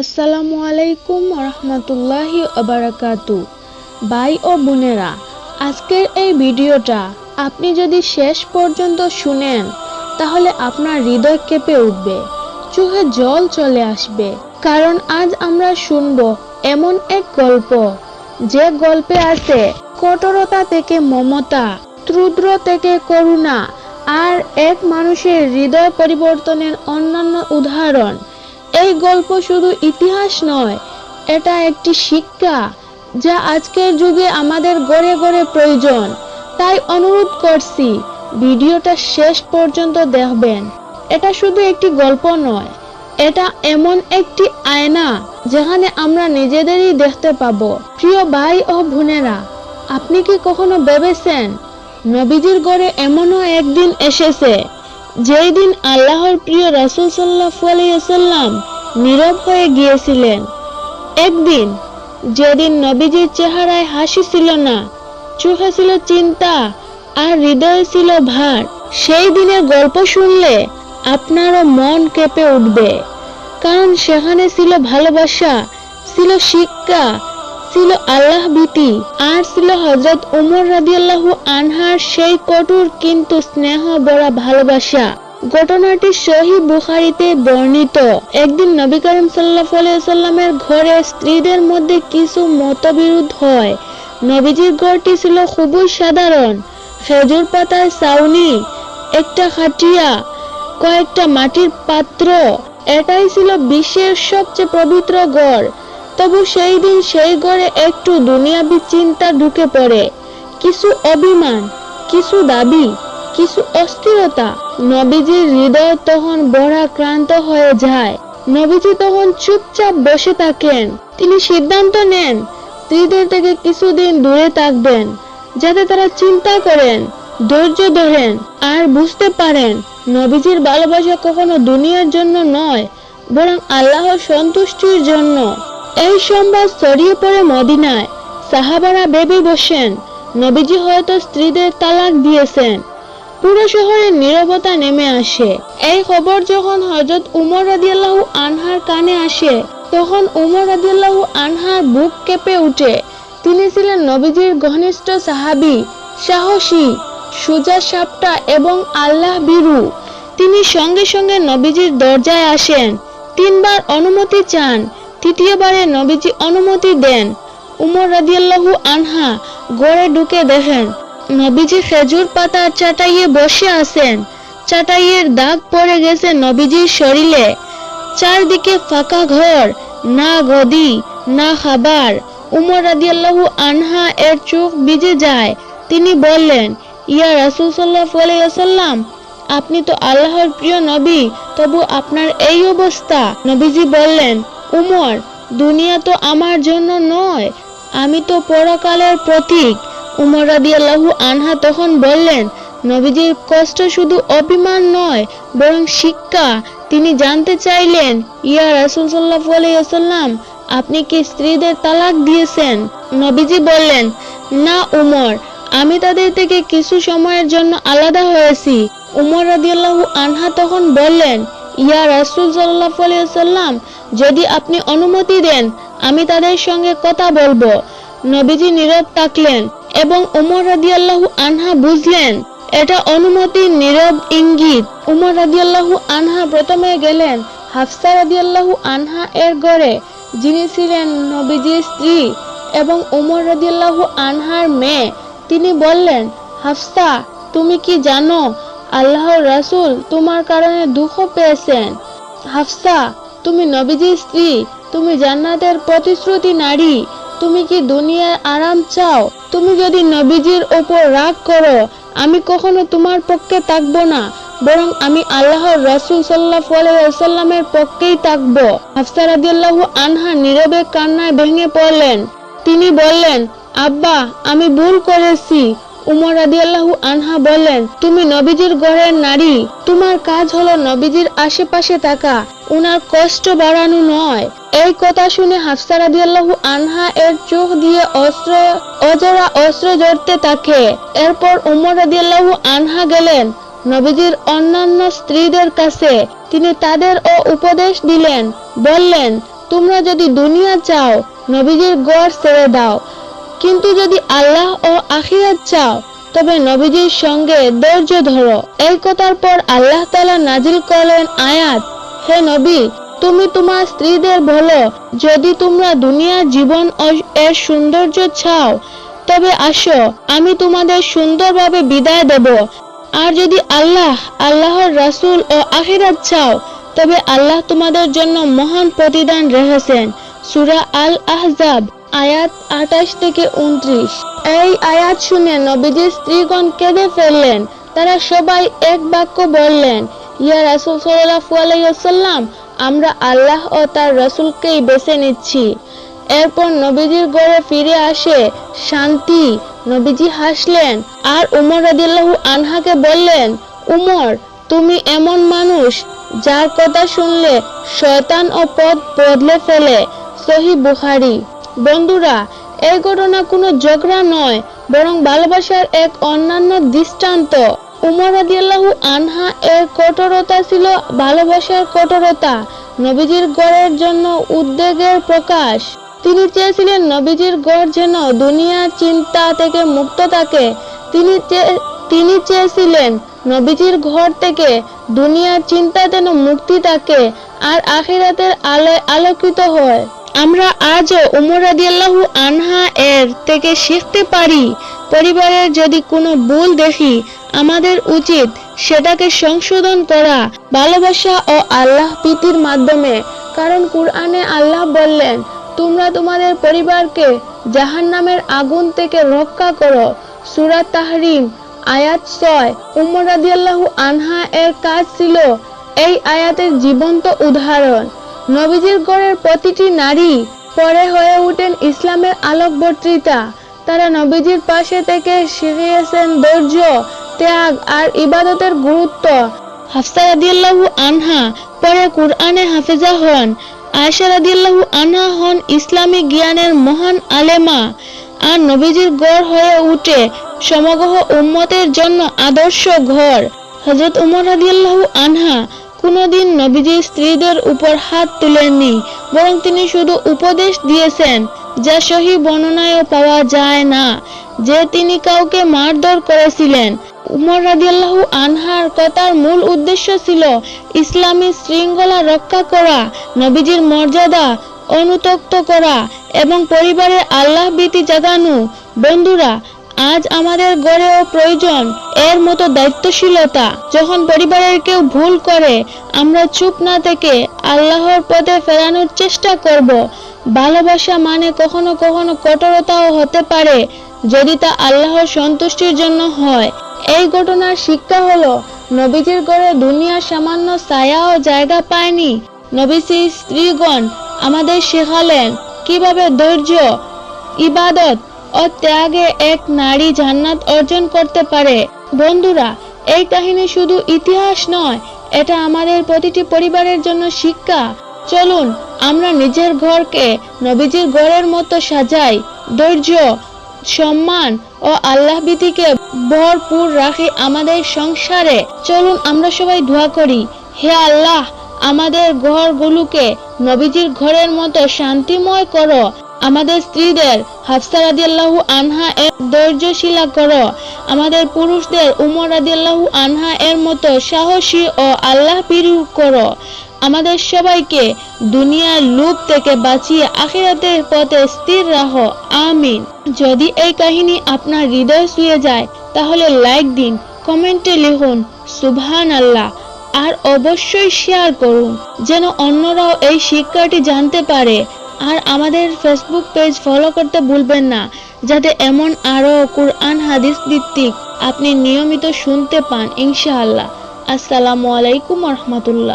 আসসালামু আলাইকুম রহমতুল্লাহি অবরাকাতু ভাই ও বোনেরা, আজকের এই ভিডিওটা আপনি যদি শেষ পর্যন্ত শুনেন, তাহলে আপনার হৃদয় কেঁপে উঠবে, চোখে জল চলে আসবে। কারণ আজ আমরা শুনব এমন এক গল্প, যে গল্পে আছে, কঠোরতা থেকে মমতা ত্রুদ্র থেকে করুণা, আর এক মানুষের হৃদয় পরিবর্তনের অন্যান্য উদাহরণ। এই গল্প শুধু ইতিহাস নয়, এটা একটি শিক্ষা যা আজকের যুগে আমাদের গড়ে গড়ে প্রয়োজন। তাই অনুরোধ করছি, ভিডিওটা শেষ পর্যন্ত দেখবেন। এটা শুধু একটি গল্প নয়, এটা এমন একটি আয়না যেখানে আমরা নিজেদেরই দেখতে পাবো। প্রিয় ভাই ও বোনেরা, আপনি কি কখনো ভেবেছেন, নবীজির গড়ে এমনও একদিন এসেছে যেই দিন আল্লাহর প্রিয় রাসূল সাল্লাল্লাহু আলাইহি ওয়াসাল্লাম নীরব হয়ে গিয়েছিলেন, একদিন যেদিন নবীজির চেহারায় হাসি ছিল না, চোখে ছিল চিন্তা আর হৃদয়ে ছিল ভার, সেই দিনের গল্প শুনলে আপনারও মন কেঁপে উঠবে। কারণ সেখানে ছিল ভালোবাসা, ছিল শিক্ষা ছিল আল্লাহ ভীতি। আর ছিল হজরত উমর রাদিয়াল্লাহু আনহার সেই কঠোর কিন্তু স্নেহ ভরা ভালোবাসা। ঘটনাটি সহি বুখারিতে বর্ণিত। একদিন নবী করিম আলাইহি সাল্লামের ঘরে স্ত্রীদের মধ্যে কিছু মতবিরোধ হয়। নবীজির ঘরটি ছিল খুবই সাধারণ। খেজুর পাতার ছাউনি, একটা খাটিয়া, কয়েকটা মাটির পাত্র। এটাই ছিল বিশ্বের সবচেয়ে পবিত্র ঘর। তবু সেই দিন সেই ঘরে একটু দুনিয়াবি চিন্তা ঢুকে পড়ে। কিছু অভিমান, কিছু দাবি, কিছু অস্থিরতা। নবীজির হৃদয় তখন বড়া ক্রান্ত হয়ে যায়। নবীজি তখন চুপচাপ বসে থাকেন। তিনি সিদ্ধান্ত নেন স্ত্রীদের থেকে কিছুদিন দূরে থাকবেন, যাতে তারা চিন্তা করেন, ধৈর্য ধরেন আর বুঝতে পারেন, নবীজির ভালোবাসা কখনো দুনিয়ার জন্য নয়, বরং আল্লাহর সন্তুষ্টির জন্য। এই সংবাদ ছড়িয়ে পড়ে মদিনায়। সাহাবারা ভেবে বসেন। নবীজি হয়তো স্ত্রীদের তালাক দিয়েছেন। পুরো শহরে নীরবতা নেমে আসে। এই খবর যখন হজরত উমর রাদিয়াল্লাহু আনহার কানে আসে, তখন উমর রাদিয়াল্লাহু আনহার বুক কেঁপে উঠে। তিনি ছিলেন নবীজির ঘনিষ্ঠ সাহাবী, সাহসী, সুজা সাপটা এবং আল্লাহ বিরু। তিনি সঙ্গে সঙ্গে নবীজির দরজায় আসেন। তিনবার অনুমতি চান। তৃতীয়বারে নবীজি অনুমতি দেন। উমর রাদিয়াল্লাহু আনহা গড়ে ঢুকে দেখেন, নবীজি খেজুর পাতা চাটাইয়ে বসে আছেন। চাটাইয়ের দাগ পড়ে গেছে নবীজির শরীরে। চারদিকে ফাঁকা ঘর, না গদি, না খাবার। উমর রাদিয়াল্লাহু আনহা এর চোখ ভিজে যায়। তিনি বললেন, ইয়া রাসূল সাল্লাল্লাহু আলাইহি ওয়াসাল্লাম, আপনি তো আল্লাহর প্রিয় নবী, তবু আপনার এই অবস্থা? নবীজি বললেন উমর, দুনিয়া তো আমার জন্য নয়, আমি তো পরকালের প্রতীক। উমর রাদিয়াল্লাহু আনহা তখন বললেন, নবীজির কষ্ট শুধু অভিমান নয়, বরং শিক্ষা। তিনি জানতে চাইলেন, ইয়া রাসূল সাল্লাল্লাহু আলাইহি ওয়াসাল্লাম, আপনি কি স্ত্রীদের তালাক দিয়েছেন? নবীজি বললেন, না উমর, আমি তাদের থেকে কিছু সময়ের জন্য আলাদা হয়েছি। উমর রাদিয়াল্লাহু আনহা তখন বললেন, ইয়া রাসূল সাল্লাল্লাহু আলাইহি ওয়াসাল্লাম যদি আপনি অনুমতি দেন, আমি তাদের সঙ্গে কথা বলব। নবীজি নীরব থাকলেন এবং উমর রাদিয়াল্লাহু আনহা বুঝলেন, এটা অনুমতির নীরব ইঙ্গিত। উমর রাদিয়াল্লাহু আনহা প্রথমে গেলেন হাফসা রাদিয়াল্লাহু আনহা এর ঘরে, যিনি ছিলেন নবীজির স্ত্রী এবং উমর রাদিয়াল্লাহু আনহার মেয়ে। তিনি বললেন, হাফসা, তুমি কি জানো, আল্লাহর রাসূল তোমার কারণে দুঃখ পেয়েছেন। হাফসা তুমি নবীজির স্ত্রী, তুমি জান্নাতের প্রতিশ্রুতি নারী, তুমি কি দুনিয়ার আরাম চাও? তুমি যদি নবীজির ওপর রাগ করো, আমি কখনো তোমার পক্ষে থাকব না, বরং আমি আল্লাহর রসুল সাল্লাল্লাহু আলাইহি ওয়াসাল্লামের পক্ষেই থাকব। হাফসা রাদিয়াল্লাহু আনহা নীরবে কান্নায় ভেঙে পড়লেন। তিনি বললেন, আব্বা, আমি ভুল করেছি। উমর রাদিয়াল্লাহু আনহা বললেন, তুমি নবীজির ঘরের নারী। তোমার কাজ হলো নবীজির আশেপাশে থাকা। উনার কষ্ট বাড়ানো নয়। এই কথা শুনে হাফসা রাদিয়াল্লাহু আনহা এর চোখ দিয়ে অস্ত্র, অজরা অস্ত্র জড়তে থাকে। এরপর উমর রাদিয়াল্লাহু আনহা গেলেন নবীজির অন্যান্য স্ত্রীদের কাছে। তিনি তাদের ও উপদেশ দিলেন, বললেন, তোমরা যদি দুনিয়া চাও, নবীজির গড় ছেড়ে দাও। কিন্তু যদি আল্লাহ ও আখিরাত চাও, তবে নবীজির সঙ্গে ধৈর্য ধরো। এই কথার পর আল্লাহ তাআলা নাজিল করলেন আয়াত, হে নবী, তুমি তোমার স্ত্রীদের বলো, যদি তোমরা দুনিয়ার জীবন এর সৌন্দর্য চাও, তবে আসো, আমি তোমাদের সুন্দরভাবে বিদায় দেব। আর যদি আল্লাহ, আল্লাহর রাসূল ও আখিরাত চাও, তবে আল্লাহ তোমাদের জন্য মহান প্রতিদান রেখেছেন। সুরা আল আহজাব আয়াত আঠাশ থেকে উনত্রিশ। এই আয়াত শুনে নবীজির স্ত্রীগণ কেঁদে ফেললেন। তারা সবাই এক বাক্য বললেন, ইয়া রাসুল সাল্লাল্লাহু আলাইহি ওয়াসাল্লাম, আমরা আল্লাহ ও তার রাসূলকেই বেছে নিচ্ছি। এরপর নবীজির ঘরে ফিরে আসে শান্তি। নবীজি হাসলেন, আর উমর রাদিয়াল্লাহু আনহাকে বললেন, উমর, তুমি এমন মানুষ যার কথা শুনলে শয়তান ও পথ বদলে ফেলে। সহি বুখারি। বন্ধুরা, এই ঘটনা কোনো ঝগড়া নয়, বরং ভালোবাসার এক অন্যান্য দৃষ্টান্ত। উমর রাদিয়াল্লাহু আনহা এর কঠোরতা ছিল ভালোবাসার কঠোরতা, নবীজির গড়ের জন্য উদ্বেগের প্রকাশ। তিনি চেয়েছিলেন নবীজির গড় যেন দুনিয়ার চিন্তা থেকে মুক্ত থাকে। তিনি তিনি চেয়েছিলেন নবীজির ঘর থেকে দুনিয়ার চিন্তা যেন মুক্তি থাকে আর আখিরাতের আলোয় আলোকিত হয়। আমরা আজও উমর রাদিয়াল্লাহু আনহা এর থেকে শিখতে পারি পরিবারের যদি কোনো ভুল দেখি, আমাদের উচিত সেটাকে সংশোধন করা, ভালোবাসা ও আল্লাহ প্রীতির মাধ্যমে। কারণ কুরআনে আল্লাহ বললেন, তোমরা তোমাদের পরিবারকে জাহান্নামের আগুন থেকে রক্ষা করো। সূরা তাহরিম, আয়াত ছয়, উমর রাদিয়াল্লাহু আনহা এর কাজ ছিল এই আয়াতের জীবন্ত উদাহরণ। নবীজির গড়ের প্রতিটি নারী পরে হয়ে ওঠেন ইসলামের আলোকবর্তিতা। তারা নবীজির পাশে থেকে শিখিয়েছেন ধৈর্য, ত্যাগ আর ইবাদতের গুরুত্ব। হাফসা আনহা পরে কুরআনে হাফেজা হন। রাদিয়াল্লাহু আনহা হন ইসলামী জ্ঞানের মহান আলেমা। আর নবীজির গড় হয়ে উঠে সমগ্র উম্মতের জন্য আদর্শ ঘর। হযরত উমর আনহা কোনোদিন নবীজির স্ত্রীদের উপর হাত তুলেননি, বরং তিনি শুধু উপদেশ দিয়েছেন যা সহি বর্ণনায়ও পাওয়া যায় না, যে তিনি কাউকে মারধর করেছিলেন। উমর রাদিয়াল্লাহু আনহার কথার মূল উদ্দেশ্য ছিল ইসলামী শৃঙ্খলা রক্ষা করা, নবীজির মর্যাদা অনুতপ্ত করা এবং পরিবারে আল্লাহ ভীতি জাগানো। বন্ধুরা আজ আমাদের গড়েও প্রয়োজন এর মতো দায়িত্বশীলতা। যখন পরিবারের কেউ ভুল করে, আমরা চুপ না থেকে আল্লাহর পথে ফেরানোর চেষ্টা করব। ভালোবাসা মানে কখনো কখনো কঠোরতাও হতে পারে, যদি তা আল্লাহর সন্তুষ্টির জন্য হয়। এই ঘটনার শিক্ষা হলো, নবীজির গড়ে দুনিয়ার সামান্য ছায়া ও জায়গা পায়নি। নবীজির স্ত্রীগণ আমাদের শেখালেন কীভাবে ধৈর্য, ইবাদত ও ত্যাগে এক নারী জান্নাত অর্জন করতে পারে। বন্ধুরা, এই কাহিনী শুধু ইতিহাস নয়, এটা আমাদের প্রতিটি পরিবারের জন্য শিক্ষা। চলুন, আমরা নিজের ঘরকে নবীজির ঘরের মতো সাজাই। ধৈর্য, সম্মান ও আল্লাহ ভীতিকে ভরপুর রাখি আমাদের সংসারে। চলুন, আমরা সবাই দোয়া করি, হে আল্লাহ, আমাদের ঘরগুলোকে নবীজির ঘরের মতো শান্তিময় করো। আমাদের স্ত্রীদের, হাফসা রাদিয়াল্লাহু আনহা এর ধৈর্যশীলা করো। আমাদের পুরুষদের, উমর রাদিয়াল্লাহু আনহা এর মতো সাহসী ও আল্লাহ পিরু করো। আমাদের সবাইকে দুনিয়ার লুপ থেকে বাঁচিয়ে আখিরাতের পথে স্থির রাখো। আমিন। যদি এই কাহিনী আপনার হৃদয় ছুঁয়ে যায়, তাহলে লাইক দিন, কমেন্টে লিখুন সুবহান আল্লাহ আর অবশ্যই শেয়ার করুন, যেন অন্যরাও এই শিক্ষাটি জানতে পারে। আর আমাদের ফেসবুক পেজ ফলো করতে ভুলবেন না, যাতে এমন আরও কুরআন হাদিস ভিত্তিক আপনি নিয়মিত শুনতে পান ইনশাআল্লাহ। আসসালামু আলাইকুম রহমতুল্লাহ।